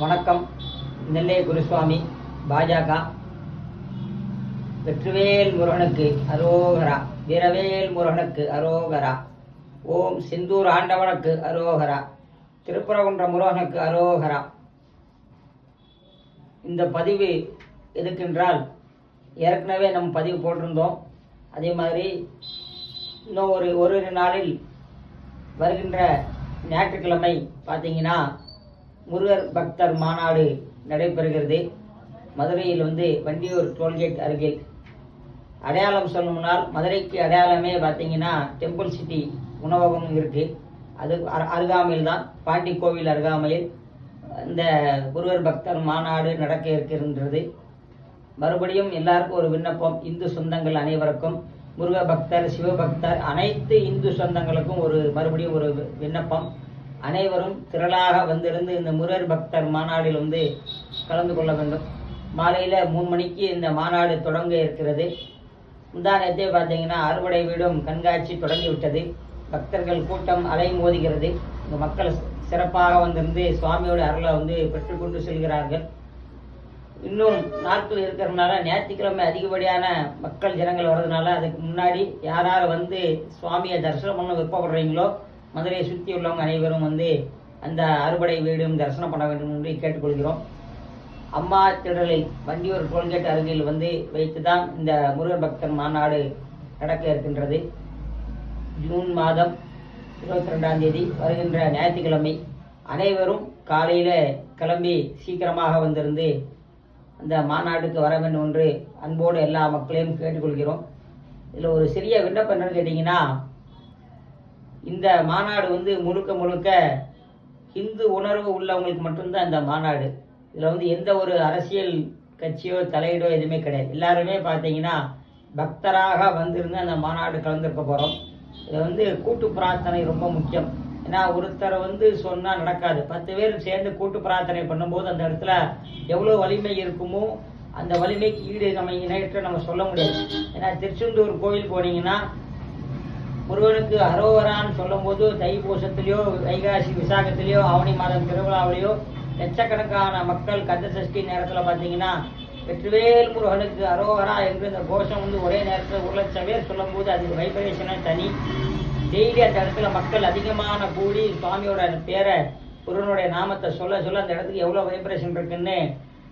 வணக்கம். நெல்லை குருசுவாமி பாஜக. வெற்றிவேல் முருகனுக்கு அரோகரா. வீரவேல் முருகனுக்கு அரோகரா. ஓம் சிந்தூர் ஆண்டவனுக்கு அரோகரா. திருப்பரங்குன்ற முருகனுக்கு அரோகரா. இந்த பதிவு எதுக்கென்றால் ஏற்கனவே நம்ம பதிவு போட்டிருந்தோம். அதே மாதிரி இன்னும் ஒரு ஒரு நாளில் வருகின்ற ஞாயிற்றுக்கிழமை பார்த்தீங்கன்னா முருகர் பக்தர் மாநாடு நடைபெறுகிறது. மதுரையில் வந்து வண்டியூர் டோல்கேட் அருகில். அடையாளம் சொல்லணும்னால் மதுரைக்கு அடையாளமே பார்த்தீங்கன்னா டெம்பிள் சிட்டி உணவகம் இருக்குது அது அரு- அருகாமையில் தான் பாண்டி கோவில் அருகாமையில். இந்த குருவர் பக்தர் மாநாடு நடக்க இருக்கின்றது. மறுபடியும் எல்லாருக்கும் ஒரு விண்ணப்பம் இந்து சொந்தங்கள் அனைவருக்கும். முருக பக்தர் சிவபக்தர் அனைத்து இந்து சொந்தங்களுக்கும் ஒரு மறுபடியும் ஒரு வி- விண்ணப்பம். அனைவரும் திரளாக வந்திருந்து இந்த முருகர் பக்தர் மாநாடில் வந்து கலந்து கொள்ள வேண்டும். மாலையில் மூணு மணிக்கு இந்த மாநாடு தொடங்க இருக்கிறது. முந்தானத்தை பார்த்தீங்கன்னா அறுவடை வீடும் கண்காட்சி தொடங்கிவிட்டது பக்தர்கள் கூட்டம் அலை மோதுகிறது. இந்த மக்கள் சிறப்பாக வந்திருந்து சுவாமியோட அருளை வந்து பெற்றுக்கொண்டு செல்கிறார்கள். இன்னும் நாட்கள் இருக்கிறதுனால ஞாயிற்றுக்கிழமை அதிகப்படியான மக்கள் ஜனங்கள் வர்றதுனால அதுக்கு முன்னாடி யார் யார் வந்து சுவாமியை தரிசனம் பண்ண விருப்பப்படுறீங்களோ மதுரையை சுற்றி உள்ளவங்க அனைவரும் வந்து அந்த அறுபடை வீடும் தரிசனம் பண்ண வேண்டும் என்று கேட்டுக்கொள்கிறோம். அம்மா திடலில் வண்டியூர் டோல்கேட் அருகில் வந்து வைத்து தான் இந்த முருகன் பக்தர் மாநாடு நடக்க இருக்கின்றது. ஜூன் மாதம் இருபத்தி ரெண்டாம் தேதி வருகின்ற ஞாயிற்றுக்கிழமை அனைவரும் காலையில் கிளம்பி சீக்கிரமாக வந்திருந்து அந்த மாநாட்டுக்கு வர வேண்டும் என்று அன்போடு எல்லா மக்களையும் கேட்டுக்கொள்கிறோம். இதில் ஒரு சிறிய விண்ணப்பம் என்னன்னு கேட்டிங்கன்னா இந்த மாநாடு வந்து முழுக்க முழுக்க ஹிந்து உணர்வு உள்ளவங்களுக்கு மட்டும்தான் இந்த மாநாடு. இதில் வந்து எந்த ஒரு அரசியல் கட்சியோ தலையீடோ எதுவுமே கிடையாது. எல்லாருமே பார்த்தீங்கன்னா பக்தராக வந்திருந்து அந்த மாநாடு கலந்துருக்க போகிறோம் இதில் வந்து கூட்டு பிரார்த்தனை ரொம்ப முக்கியம். ஏன்னா ஒருத்தர் வந்து சொன்னால் நடக்காது. பத்து பேர் சேர்ந்து கூட்டு பிரார்த்தனை பண்ணும்போது அந்த இடத்துல எவ்வளோ வலிமை இருக்குமோ அந்த வலிமைக்கு ஈடு நம்ம இணையற்ற நம்ம சொல்ல முடியாது. ஏன்னா திருச்செந்தூர் கோயில் போனீங்கன்னா முருகனுக்கு அரோவரான்னு சொல்லும்போது தைப்பூசத்திலேயோ வைகாசி விசாகத்திலேயோ ஆவணி மாதம் திருவிழாவிலேயோ லட்சக்கணக்கான மக்கள் கந்த சஷ்டி நேரத்தில் பார்த்தீங்கன்னா வெற்றிவேல் முருகனுக்கு அரோகரா என்று இந்த கோஷம் வந்து ஒரே நேரத்தில் ஒரு லட்சம் பேர் சொல்லும்போது அது வைப்ரேஷனாக தனி. டெய்லி அந்த இடத்துல மக்கள் அதிகமான கூடி சுவாமியோட பேரை முருகனுடைய நாமத்தை சொல்ல சொல்ல அந்த இடத்துக்கு எவ்வளோ வைப்ரேஷன் இருக்குன்னு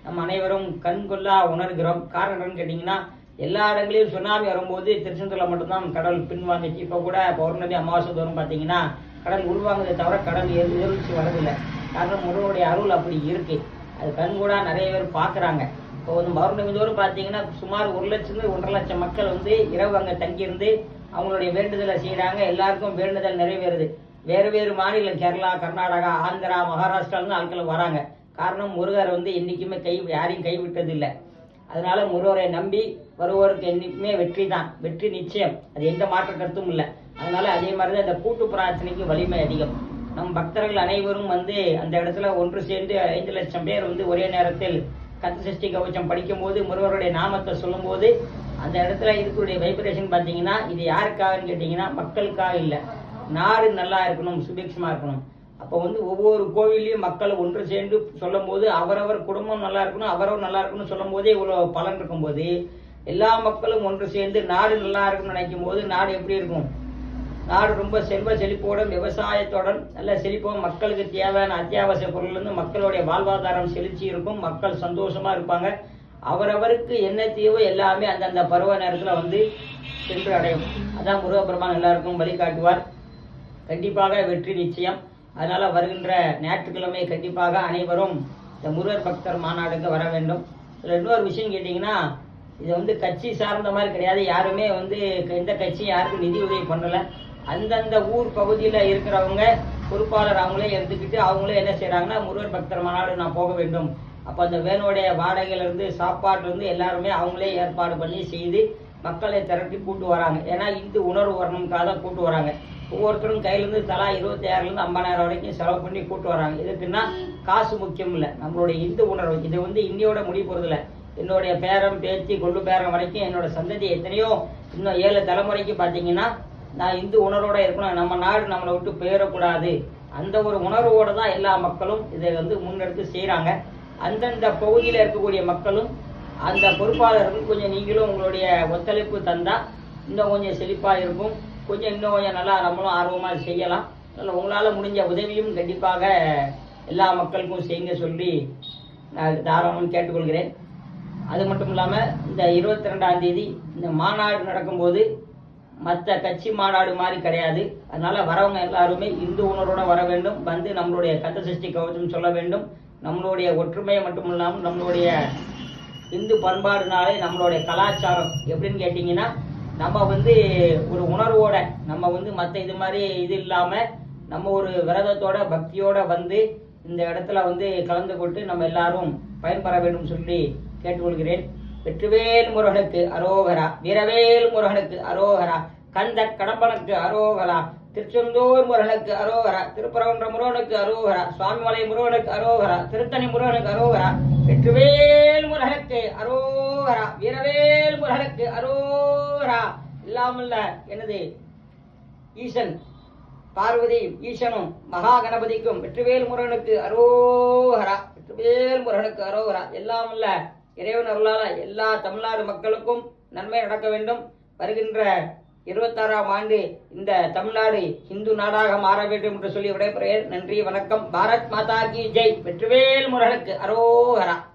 நம்ம அனைவரும் கண்கொள்ளா உணர்கிறோம். காரணம் என்னன்னு கேட்டிங்கன்னா எல்லா இடங்களிலும் சுனாமி வரும்போது திருச்செந்தூரில் மட்டும்தான் கடல் பின்வாங்கிச்சு இப்போ கூட பௌர்ணமி அமாவாசை தோறும் பார்த்தீங்கன்னா கடல் உள்வாங்குதே தவிர கடல் எது வரதில்லை காரணம் முருகனுடைய அருள் அப்படி இருக்கு. அது கண்கூடாக நிறைய பேர் பார்க்குறாங்க இப்போ வந்து பௌர்ணமி தோறும் பார்த்தீங்கன்னா சுமார் ஒரு லட்சம் ஒன்றரை லட்சம் மக்கள் வந்து இரவு அங்கே தங்கியிருந்து அவங்களுடைய வேண்டுதலை செய்கிறாங்க எல்லாருக்கும் வேண்டுதல் நிறைவேறுது. வேறு வேறு மாநிலம் கேரளா கர்நாடகா ஆந்திரா மகாராஷ்டிராலேருந்து ஆட்கள் வராங்க. காரணம் முருகர் வந்து என்றைக்குமே கை யாரையும் கைவிட்டது இல்லை அதனால முருகரை நம்பி வருவோருக்கு என்றைக்குமே வெற்றி தான். வெற்றி நிச்சயம். அது எந்த மாற்ற கருத்தும் இல்லை. அதனால அதே மாதிரி தான் இந்த கூட்டு பிரார்த்தனைக்கு வலிமை அதிகம். நம் பக்தர்கள் அனைவரும் வந்து அந்த இடத்துல ஒன்று சேர்ந்து ஐந்து லட்சம் பேர் வந்து ஒரே நேரத்தில் கந்த சஷ்டி கவச்சம் படிக்கும்போது முருகருடைய நாமத்தை சொல்லும்போது அந்த இடத்துல இருக்கக்கூடிய வைப்ரேஷன் பார்த்தீங்கன்னா இது யாருக்காகன்னு கேட்டிங்கன்னா மக்களுக்காக இல்லை. நாடு நல்லா இருக்கணும் சுபிக்ஷமாக இருக்கணும். அப்போ வந்து ஒவ்வொரு கோவில்லையும் மக்களை ஒன்று சேர்ந்து சொல்லும் போது அவரவர் குடும்பம் நல்லா இருக்கணும் அவரவர் நல்லா இருக்கணும்னு சொல்லும் போதே இவ்வளோ பலன் இருக்கும்போது எல்லா மக்களும் ஒன்று சேர்ந்து நாடு நல்லா இருக்கும்னு நினைக்கும் போது நாடு எப்படி இருக்கும்? நாடு ரொம்ப செல்வ செழிப்போடும் விவசாயத்தோடும் நல்ல செழிப்போம் மக்களுக்கு தேவையான அத்தியாவசிய பொருள்லேருந்து மக்களுடைய வாழ்வாதாரம் செழிச்சு இருக்கும் மக்கள் சந்தோஷமாக இருப்பாங்க. அவரவருக்கு என்ன தேவை எல்லாமே அந்தந்த பருவ நேரத்தில் வந்து சென்று அடையும் அதான் முருகப்பெருமான் எல்லாருக்கும் வழிகாட்டுவார். கண்டிப்பாக வெற்றி நிச்சயம். அதனால் வருகின்ற ஞாயிற்றுக்கிழமை கண்டிப்பாக அனைவரும் இந்த முருகர் பக்தர் மாநாடுக்கு வர வேண்டும். இதில் இன்னொரு விஷயம் கேட்டிங்கன்னா இது வந்து கட்சி சார்ந்த மாதிரி கிடையாது. யாருமே வந்து எந்த கட்சியும் யாருக்கும் நிதி உதவி பண்ணலை. அந்தந்த ஊர் பகுதியில் இருக்கிறவங்க பொறுப்பாளர் அவங்களே எடுத்துக்கிட்டு அவங்களே என்ன செய்கிறாங்கன்னா முருகர் பக்தர் மாநாடு நான் போக வேண்டும். அப்போ அந்த வேனுடைய வாடகையிலேருந்து சாப்பாட்டிலேருந்து எல்லாருமே அவங்களே ஏற்பாடு பண்ணி செய்து மக்களை திரட்டி கூட்டு வராங்க. ஏன்னா இந்து உணர்வு வரணுக்காக தான் கூட்டு வராங்க. ஒவ்வொருத்தரும் கையிலேருந்து தலா இருபத்தாயிரம்லேருந்து ஐம்பதாயிரம் வரைக்கும் செலவு பண்ணி கூட்டு வராங்க. இதுக்குன்னா காசு முக்கியம் இல்லை. நம்மளுடைய இந்து உணர்வு. இது வந்து இந்தியோட முடிவு போகிறதில்ல என்னுடைய பேரம் பேத்தி கொள்ளு பேரம் வரைக்கும் என்னோட சந்ததி எத்தனையோ இன்னும் ஏழு தலைமுறைக்கு பார்த்தீங்கன்னா நான் இந்து உணர்வோடு இருக்கணும். நம்ம நாடு நம்மளை விட்டு போயிடக்கூடாது. அந்த ஒரு உணர்வோடு தான் எல்லா மக்களும் இதை வந்து முன்னெடுத்து செய்கிறாங்க அந்தந்த பகுதியில் இருக்கக்கூடிய மக்களும் அந்த பொறுப்பாளர்கள் கொஞ்சம் நீங்களும் உங்களுடைய ஒத்துழைப்பு தந்தால் இன்னும் கொஞ்சம் செழிப்பாக இருக்கும். கொஞ்சம் இன்னும் கொஞ்சம் நல்லா நம்மளும் ஆர்வமாக செய்யலாம். அதனால் உங்களால் முடிஞ்ச உதவியும் கண்டிப்பாக எல்லா மக்களுக்கும் செய்யுங்க சொல்லி நான் தாராளம் கேட்டுக்கொள்கிறேன். அது மட்டும் இல்லாமல் இந்த இருபத்தி ரெண்டாம் தேதி இந்த மாநாடு நடக்கும்போது மற்ற கட்சி மாநாடு மாதிரி கிடையாது. அதனால் வரவங்க எல்லாருமே இந்து உணர்வோட வர வேண்டும். வந்து நம்மளுடைய கந்த சஷ்டி கவசம் சொல்ல வேண்டும். நம்மளுடைய ஒற்றுமையை மட்டும் இல்லாமல் நம்மளுடைய இந்து பண்பாடுனாலே நம்மளுடைய கலாச்சாரம் எப்படின்னு கேட்டிங்கன்னா நம்ம வந்து ஒரு உணர்வோட நம்ம வந்து மற்ற இது மாதிரி இது இல்லாமல் நம்ம ஒரு விரதத்தோட பக்தியோட வந்து இந்த இடத்துல வந்து கலந்து கொண்டு நம்ம எல்லாரும் பயன்பெற வேண்டும் சொல்லி கேட்டுக்கொள்கிறேன். வெற்றிவேல் முருகனுக்கு அரோகரா வீரவேல் முருகனுக்கு அரோகரா கந்த கடம்பனுக்கு அரோகரா திருச்செந்தூர் முருகனுக்கு அரோகரா திருப்பரங்குன்ற முருகனுக்கு அரோகரா சுவாமிமலை முருகனுக்கு அரோகரா திருத்தணி முருகனுக்கு அரோகரா வெற்றுவேல் முருகனுக்கு அரோகரா வீரவேல் முருகனுக்கு அரோகரா. இல்லாமல்ல எனது ஈசன் பார்வதி ஈசனும் மகா கணபதிக்கும் வெற்றிவேல் முருகனுக்கு அரோகரா வெற்றிவேல் முருகனுக்கு அரோகரா. எல்லாம் இறைவன் அருளால எல்லா தமிழ்நாடு மக்களுக்கும் நன்மை நடக்க வேண்டும். வருகின்ற இருபத்தாறாம் ஆண்டு இந்த தமிழ்நாடு இந்து நாடாக மாற வேண்டும் என்று சொல்லி விடைபெறுகிறேன் நன்றி வணக்கம். பாரத் மாதா கி ஜெய். வெற்றிவேல் முருகனுக்கு அரோகரா.